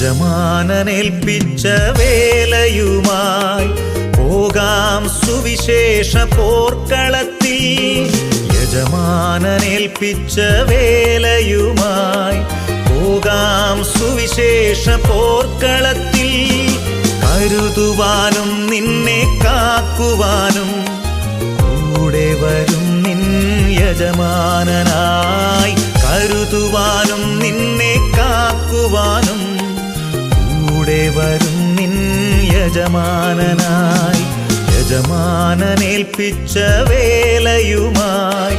യജമാനനേൽപ്പിച്ച വേലയുമായി പോകാം സുവിശേഷ പോർക്കളത്തി യജമാനനേൽപ്പിച്ച വേലയുമായി പോകാം സുവിശേഷ പോർക്കളത്തി കരുതുവാനും നിന്നെ കാക്കുവാനും കൂടെ വരും നിൻ യജമാനനായി. കരുതുവാനും നിന്നെ കാക്കുവാനും കൂടെ വരും നിൻ യജമാനനായി. യജമാനനേൽപ്പിച്ച വേലയുമായി.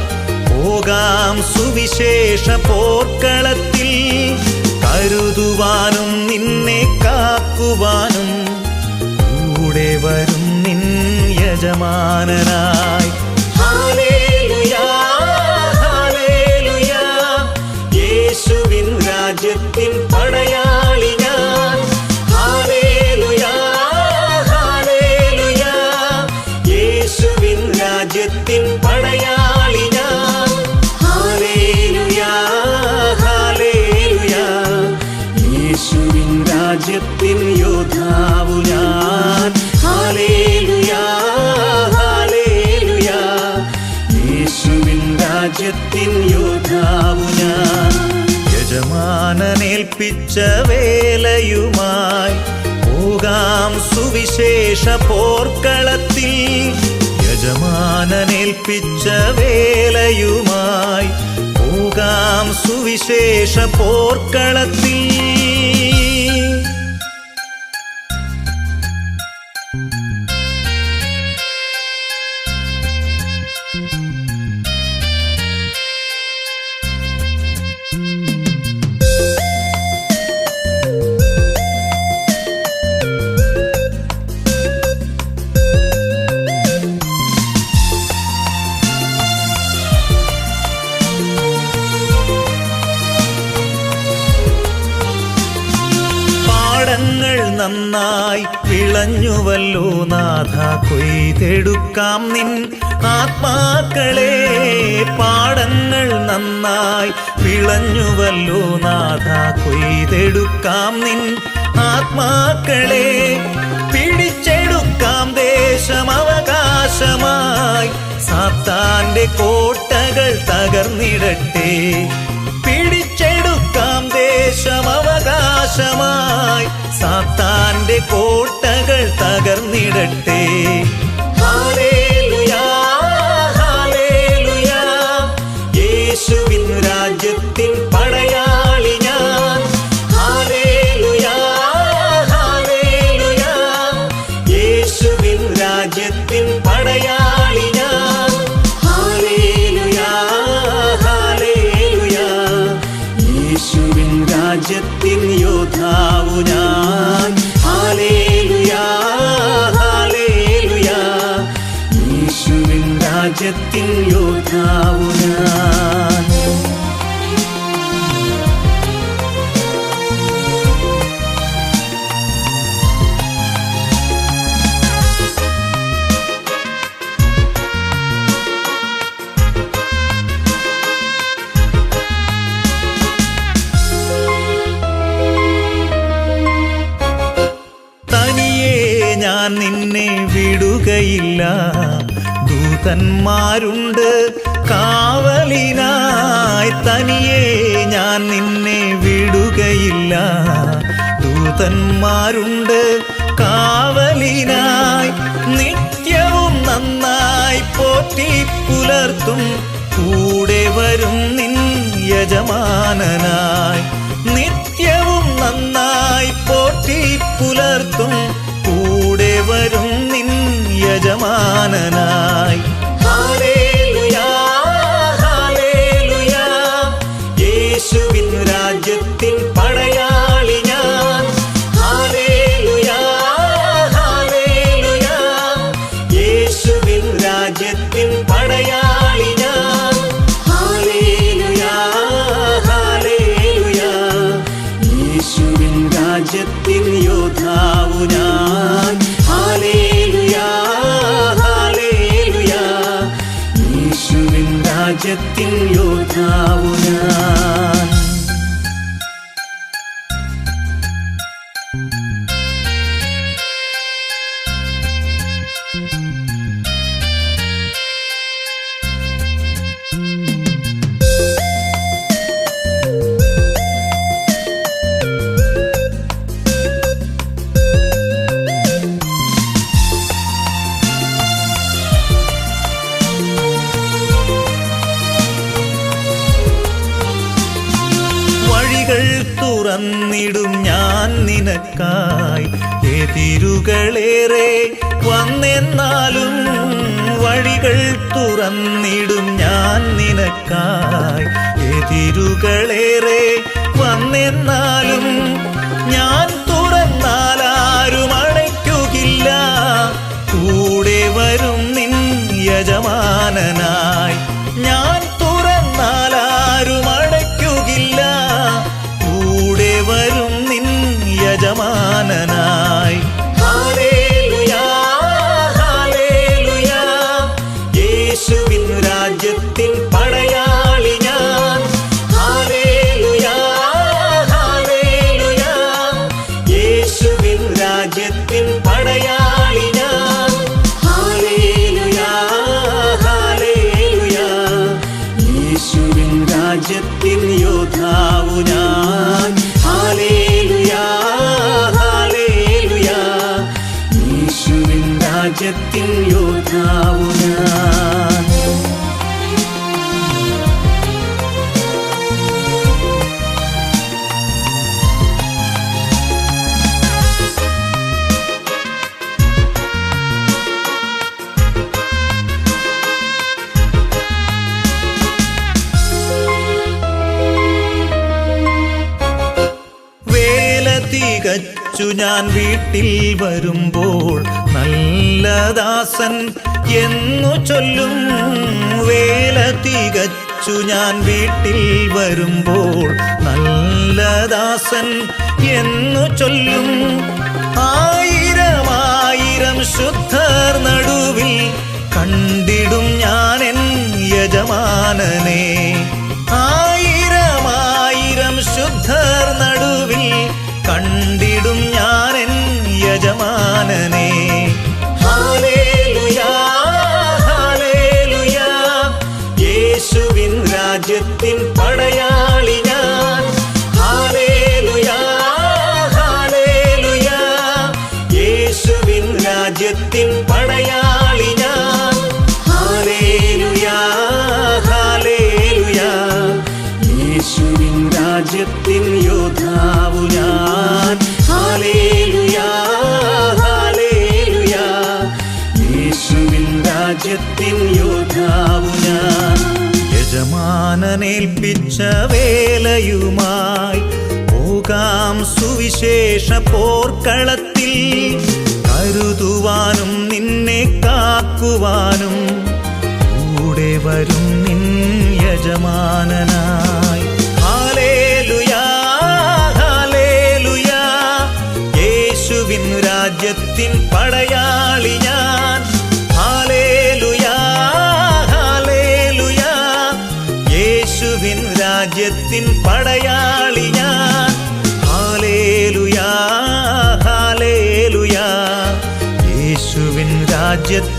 പോകാം സുവിശേഷ പോർക്കളത്തിൽ. കരുതുവാനും നിന്നെ കാക്കുവാനും. കൂടെ വരും നിൻ യജമാനനായി. രാജ്യത്തിൻ യോദ്ധാവു ഞാൻ യേശുവിൻ രാജ്യത്തിൻ യോദ്ധാവു ഞാൻ യജമാനനേൽപ്പിച്ച വേലയുമായി. പോകാം സുവിശേഷ പോർക്കളത്തിൽ. യജമാനനേൽപ്പിച്ച വേലയുമായി പോകാം സുവിശേഷ പോർക്കളത്തിൽ വിളഞ്ഞുവല്ലോ നാഥ കൊയ്തെടുക്കാം നിൻ ആത്മാക്കളെ. പാടങ്ങൾ നന്നായി വിളഞ്ഞുവല്ലോ നാഥ കൊയ്തെടുക്കാം നിൻ ആത്മാക്കളെ. പിടിച്ചെടുക്കാം ദേശമവകാശമായി സാത്താന്റെ കോട്ടകൾ തകർന്നിടട്ടെ. പിടിച്ചെടുക്കാം ദേശം അവകാശമായി. സാത്താന്റെ കോട്ടകൾ തകർന്നിടട്ടെ. യേശുവിൻ രാജ്യത്തിൻ പടയാളി ഞാൻ. യേശുവിൻ പടയാളി ഞാൻ. യേശുവിൻ യോദ്ധാവു ഞാൻ. രാജ്യത്തിൻ യോദ്ധാവു നിന്നെ വിടുകയില്ല. ദൂതന്മാരുണ്ട് കാവലിനായി. തനിയെ ഞാൻ നിന്നെ വിടുകയില്ല. ദൂതന്മാരുണ്ട് കാവലിനായി. നിത്യവും നന്നായി പോറ്റി പുലർത്തും. കൂടെ വരും നിൻ യജമാനനായി. നിത്യവും നന്നായി പോറ്റി പുലർത്തും. ഹാലേലുയാ, യേശുവിൻ രാജ്യത്തിൻ പടയാളി ഞാൻ യേശുവിൻ പടയാളി ഞാൻ യേശുവിൻ യോദ്ധാവു ഞാൻ യോദ്ധാവു തുറന്നിടും ഞാൻ നിനക്കായി. എതിരുകളേറെ വന്നെന്നാലും വഴികൾ തുറന്നിടും ഞാൻ നിനക്കായി. എതിരുകളേറെ വന്നെന്നാലും ഞാൻ തുറന്നാലാരും അടയ്ക്കുകില്ല കൂടെ വരും നിൻ യജമാനനായി രാജ്യത്തിൻ യോദ്ധാവു ഞാൻ വീട്ടിൽ വരുമ്പോൾ നല്ല ദാസൻ എന്നു ചൊല്ലും വേല തികച്ചു ഞാൻ വീട്ടിൽ വരുമ്പോൾ നല്ല ദാസൻ എന്നു ചൊല്ലും ആയിരം ആയിരം ശുദ്ധർ നടുവിൽ കണ്ടിടും ഞാൻ യജമാനനെ. യജമാനനെ യജമാനനേൽപ്പിച്ച വേലയുമായി പോകാം സുവിശേഷ പോർക്കളത്തിൽ. കരുതുവാനും നിന്നെ കാക്കുവാനും കൂടെ വരും നിൻ യജമാനനായി. രാജ്യത്തിൻ പടയാളി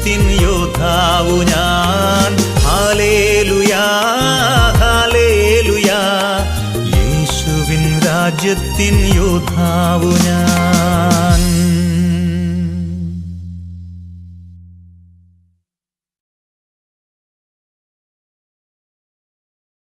രാജ്യത്തിൻ യോദ്ധാവു ഞാൻ. ഹാലേലുയാ ഹാലേലുയാ യേശുവിൻ രാജ്യത്തിൻ യോദ്ധാവു ഞാൻ.